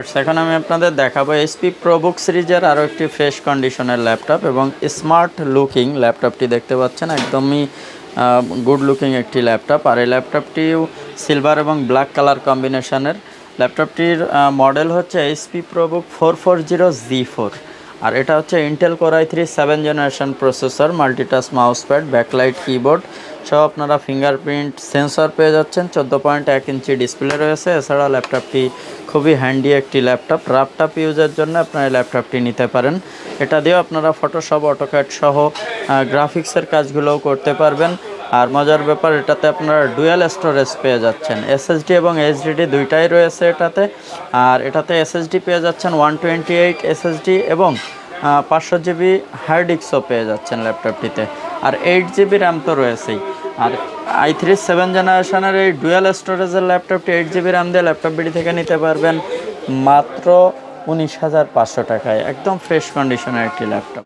এখন আমি আপনাদের দেখাবো এইচপি প্রোবুক সিরিজের আরও একটি ফ্রেশ কন্ডিশনের ল্যাপটপ এবং স্মার্ট লুকিং ল্যাপটপটি দেখতে পাচ্ছেন। একদমই গুড লুকিং একটি ল্যাপটপ আর এই ল্যাপটপটিও সিলভার এবং ব্ল্যাক কালার কম্বিনেশনের ল্যাপটপটির মডেল হচ্ছে HP ProBook four four zero G four আর এটা হচ্ছে Intel core i three seven generation processor multitouch mouse pad backlight keyboard সব আপনারা ফিঙ্গারপ্রিন্ট সেন্সর পেয়ে যাচ্ছেন। চোদ্দ পয়েন্ট এক ইঞ্চি ডিসপ্লে রয়েছে। এছাড়া ল্যাপটপটি খুবই হ্যান্ডি একটি ল্যাপটপ ল্যাপটপ ইউজের জন্য আপনারা এই ল্যাপটপটি নিতে পারেন। এটা দিয়েও আপনারা ফটোশপ অটোক্যাট সহ গ্রাফিক্সের কাজগুলোও করতে পারবেন। আর মজার ব্যাপার, এটাতে আপনারা ডুয়াল স্টোরেজ পেয়ে যাচ্ছেন। এসএসডি এবং এইচডিডি দুইটাই রয়েছে এটাতে। আর এটাতে এসএসডি পেয়ে যাচ্ছেন ওয়ান টোয়েন্টি এইট এসএসডি এবং পাঁচশো জিবি হার্ড ডিস্কও পেয়ে যাচ্ছেন ল্যাপটপটিতে। আর এইট জিবি র্যাম তো রয়েছেই। আর আই থ্রি সেভেন জেনারেশনের এই ডুয়াল স্টোরেজের ল্যাপটপটি এইট জিবি র্যাম দিয়ে ল্যাপটপ বিডি থেকে নিতে পারবেন মাত্র উনিশ হাজার পাঁচশো টাকায়। একদম ফ্রেশ কন্ডিশনের একটি ল্যাপটপ।